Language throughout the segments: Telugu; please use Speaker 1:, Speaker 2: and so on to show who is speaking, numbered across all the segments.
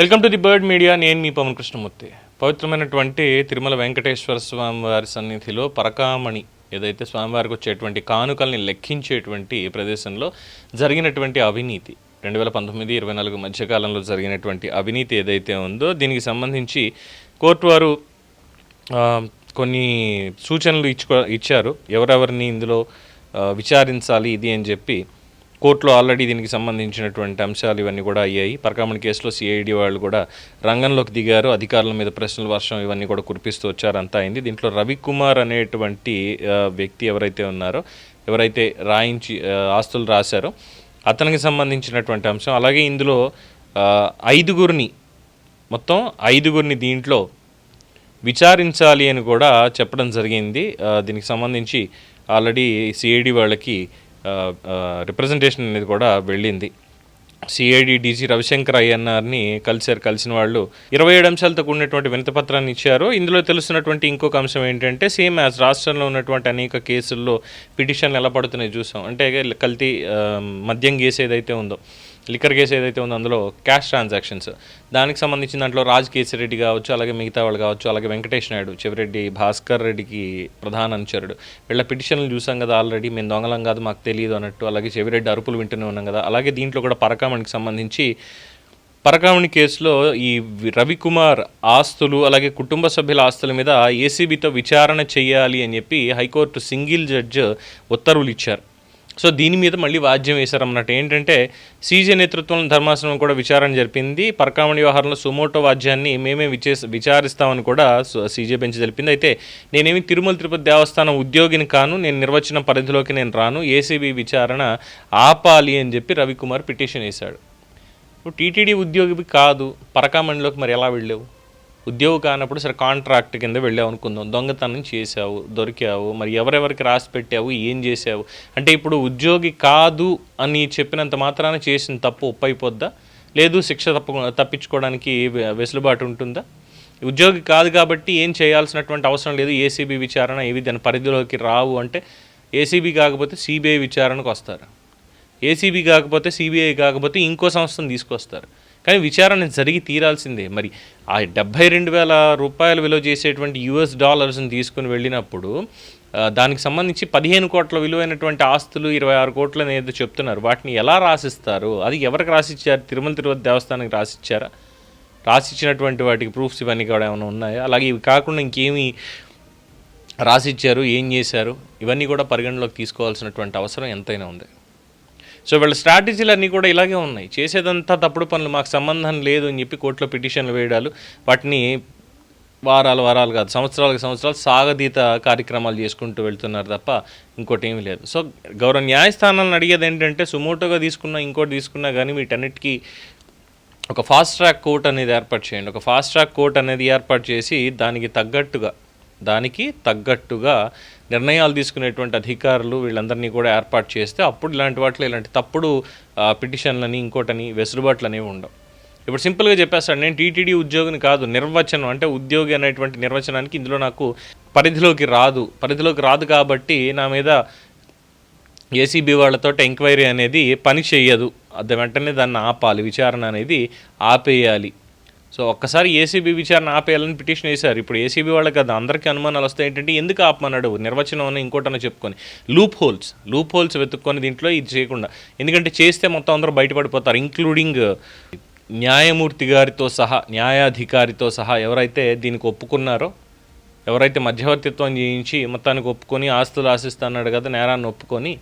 Speaker 1: Welcome to the Bird Media. నేను మీ పవన్ కృష్ణమూర్తి. పవిత్రమైనటువంటి తిరుమల వెంకటేశ్వర స్వామి వారి సన్నిధిలో పరకామణి ఏదైతే స్వామివారికి వచ్చేటువంటి కానుకల్ని లెక్కించేటువంటి ప్రదేశంలో జరిగినటువంటి అవినీతి రెండు వేల పంతొమ్మిది ఇరవై నాలుగు మధ్యకాలంలో జరిగినటువంటి అవినీతి ఏదైతే ఉందో దీనికి సంబంధించి కోర్టు వారు కొన్ని సూచనలు ఇచ్చుకో ఇచ్చారు. ఎవరెవరిని ఇందులో విచారించాలి ఇది అని చెప్పి కోర్టులో ఆల్రెడీ దీనికి సంబంధించినటువంటి అంశాలు ఇవన్నీ కూడా అయ్యాయి. పరకామణి కేసులో సిఐడి వాళ్ళు కూడా రంగంలోకి దిగారు. అధికారుల మీద ప్రశ్నల వర్షం ఇవన్నీ కూడా కురిపిస్తూ వచ్చారంతా అయింది. దీంట్లో రవికుమార్ అనేటువంటి వ్యక్తి ఎవరైతే ఉన్నారో ఎవరైతే రాయించి ఆస్తులు రాశారో అతనికి సంబంధించినటువంటి అంశం. అలాగే ఇందులో ఐదుగురిని మొత్తం ఐదుగురిని దీంట్లో విచారించాలి అని కూడా చెప్పడం జరిగింది. దీనికి సంబంధించి ఆల్రెడీ సిఐడి వాళ్ళకి రిప్రజెంటేషన్ అనేది కూడా వెళ్ళింది. సిఐడి డీజీ రవిశంకర్ అయ్యన్నార్ని కలిశారు కలిసిన వాళ్ళు. ఇరవై ఏడు అంశాలతో కూడినటువంటి వినతిపత్రాన్ని ఇచ్చారు. ఇందులో తెలుస్తున్నటువంటి ఇంకొక అంశం ఏంటంటే సేమ్ యాజ్ రాష్ట్రంలో ఉన్నటువంటి అనేక కేసుల్లో పిటిషన్లు ఎలా పడుతున్నాయి చూసాం. అంటే కల్తీ మద్యం కేసు ఏదైతే ఉందో. లిక్కర్ కేసు ఏదైతే ఉందో అందులో క్యాష్ ట్రాన్సాక్షన్స్. దానికి సంబంధించిన దాంట్లో రాజ్ కేసిరెడ్డి కావచ్చు అలాగే మిగతా వాళ్ళు కావచ్చు అలాగే వెంకటేష్ నాయుడు చివరెడ్డి భాస్కర్ రెడ్డికి ప్రధాన అనుచరుడు. వీళ్ళ పిటిషన్లు చూసాం కదా ఆల్రెడీ మేము దొంగలం కాదు మాకు తెలియదు అన్నట్టు అలాగే చెవిరెడ్డి అరుపులు వింటూనే ఉన్నాం కదా. అలాగే దీంట్లో కూడా పరకామణికి సంబంధించి పరకామణి కేసులో ఈ రవికుమార్ ఆస్తులు అలాగే కుటుంబ సభ్యుల ఆస్తుల మీద ఏసీబీతో విచారణ చేయాలి అని చెప్పి హైకోర్టు సింగిల్ జడ్జ్ ఉత్తర్వులు ఇచ్చారు. సో దీని మీద మళ్ళీ వాద్యం వేశారన్నట్టు ఏంటంటే సీజే నేతృత్వంలో ధర్మాసనం కూడా విచారణ జరిపింది. పరకామణి వ్యవహారంలో సుమోటో వాద్యాన్ని మేమే విచే విచారిస్తామని కూడా సీజే బెంచ్ తెలిపింది. అయితే నేనేమి తిరుమల తిరుపతి దేవస్థానం ఉద్యోగిని కాను నేను నిర్వచన పరిధిలోకి నేను రాను ఏసీబీ విచారణ ఆపాలి అని చెప్పి రవికుమార్ పిటిషన్ వేశాడు. ఇప్పుడు టీటీడీ ఉద్యోగి కాదు పరకామణిలోకి మరి ఎలా వెళ్ళావు? ఉద్యోగం కానప్పుడు సరే కాంట్రాక్ట్ కింద వెళ్ళావు అనుకుందాం. దొంగతనం చేసావు దొరికావు మరి ఎవరెవరికి రాసి పెట్టావు ఏం చేసావు అంటే ఇప్పుడు ఉద్యోగి కాదు అని చెప్పినంత మాత్రాన చేసిన తప్పు ఒప్పైపోద్దా? లేదు శిక్ష తప్ప తప్పించుకోవడానికి వెసులుబాటు ఉంటుందా? ఉద్యోగి కాదు కాబట్టి ఏం చేయాల్సినటువంటి అవసరం లేదు. ఏసీబీ విచారణ ఇవి దాని పరిధిలోకి రావు అంటే ఏసీబీ కాకపోతే సిబిఐ విచారణకు వస్తారు. ఏసీబీ కాకపోతే సిబిఐ కాకపోతే ఇంకో సంస్థను తీసుకొస్తారు. కానీ విచారణ జరిగి తీరాల్సిందే. మరి ఆ డెబ్బై రెండు వేల రూపాయలు విలువ చేసేటువంటి యుఎస్ డాలర్స్ని తీసుకుని వెళ్ళినప్పుడు దానికి సంబంధించి పదిహేను కోట్ల విలువైనటువంటి ఆస్తులు ఇరవై ఆరు కోట్లు అనేది చెప్తున్నారు. వాటిని ఎలా రాసిస్తారు? అది ఎవరికి రాసిచ్చారు? తిరుమల తిరుపతి దేవస్థానానికి రాసిచ్చారా? రాసిచ్చినటువంటి వాటికి ప్రూఫ్స్ ఇవన్నీ కూడా ఏమైనా ఉన్నాయా? అలాగే ఇవి కాకుండా ఇంకేమి రాసిచ్చారు? ఏం చేశారు? ఇవన్నీ కూడా పరిగణలోకి తీసుకోవాల్సినటువంటి అవసరం ఎంతైనా ఉంది. సో వీళ్ళ స్ట్రాటజీలు అన్నీ కూడా ఇలాగే ఉన్నాయి. చేసేదంతా తప్పుడు పనులు మాకు సంబంధం లేదు అని చెప్పి కోర్టులో పిటిషన్లు వేయడాలు వాటిని వారాలు వారాలు కాదు సంవత్సరాలకు సంవత్సరాలు సాగదీత కార్యక్రమాలు చేసుకుంటూ వెళ్తున్నారు తప్ప ఇంకోటి ఏమీ లేదు. సో గౌరవ న్యాయస్థానాలను అడిగేది ఏంటంటే సుమోటోగా తీసుకున్నా ఇంకోటి తీసుకున్నా కానీ వీటన్నిటికీ ఒక ఫాస్ట్ ట్రాక్ కోర్ట్ అనేది ఏర్పాటు చేయండి. ఒక ఫాస్ట్ ట్రాక్ కోర్ట్ అనేది ఏర్పాటు చేసి దానికి తగ్గట్టుగా దానికి తగ్గట్టుగా నిర్ణయాలు తీసుకునేటువంటి అధికారులు వీళ్ళందరినీ కూడా ఏర్పాటు చేస్తే అప్పుడు ఇలాంటి వాటిలో ఇలాంటి తప్పుడు పిటిషన్లని ఇంకోటని వెసులుబాట్లు అనేవి ఉండవు. ఇప్పుడు సింపుల్గా చెప్పేస్తాను నేను టీటీడీ ఉద్యోగిని కాదు నిర్వచనం అంటే ఉద్యోగి అనేటువంటి నిర్వచనానికి ఇందులో నాకు పరిధిలోకి రాదు. పరిధిలోకి రాదు కాబట్టి నా మీద ఏసీబీ వాళ్ళతో ఎంక్వైరీ అనేది పని చేయదు అది వెంటనే దాన్ని ఆపాలి విచారణ అనేది ఆపేయాలి. సో ఒక్కసారి ఏసీబీ విచారణ ఆపేయాలని పిటిషన్ వేశారు. ఇప్పుడు ఏసీబీ వాళ్ళకి అది అందరికీ అనుమానాలు వస్తాయి. ఏంటంటే ఎందుకు ఆపమన్నాడు? నిర్వచనం అని ఇంకోటనో చెప్పుకొని. లూప్ హోల్స్ లూప్ హోల్స్ వెతుక్కొని దీంట్లో ఇది చేయకుండా. ఎందుకంటే చేస్తే మొత్తం అందరూ బయటపడిపోతారు. ఇంక్లూడింగ్ న్యాయమూర్తి గారితో సహా న్యాయాధికారితో సహా ఎవరైతే దీనికి ఒప్పుకున్నారో ఎవరైతే మధ్యవర్తిత్వం చేయించి మొత్తానికి ఒప్పుకొని ఆస్తులు ఆశిస్తున్నాడు కదా నేరాన్ని ఒప్పుకొని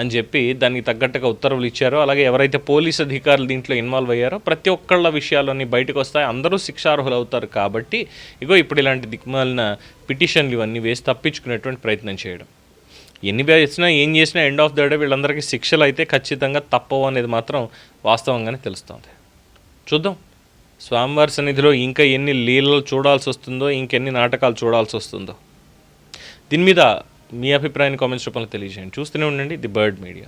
Speaker 1: అని చెప్పి దానికి తగ్గట్టుగా ఉత్తర్వులు ఇచ్చారో. అలాగే ఎవరైతే పోలీస్ అధికారులు దీంట్లో ఇన్వాల్వ్ అయ్యారో ప్రతి ఒక్కళ్ళ విషయాలన్నీ బయటకు వస్తాయి. అందరూ శిక్షార్హులు అవుతారు కాబట్టి ఇగో ఇప్పుడు ఇలాంటి దిక్మాలిన పిటిషన్లు ఇవన్నీ వేసి తప్పించుకునేటువంటి ప్రయత్నం చేయడం. ఎన్ని వేసినా ఏం చేసినా ఎండ్ ఆఫ్ ద డే వీళ్ళందరికీ శిక్షలు అయితే ఖచ్చితంగా తప్పవు అనేది మాత్రం వాస్తవంగానే తెలుస్తుంది. చూద్దాం. స్వామివారి సన్నిధిలో ఇంకా ఎన్ని లీలలు చూడాల్సి వస్తుందో ఇంకెన్ని నాటకాలు చూడాల్సి వస్తుందో. దీని మీద మీ అభిప్రాయాన్ని కామెంట్స్ రూపంలో తెలియజేయండి. చూస్తూనే ఉండండి ది బర్డ్ మీడియా.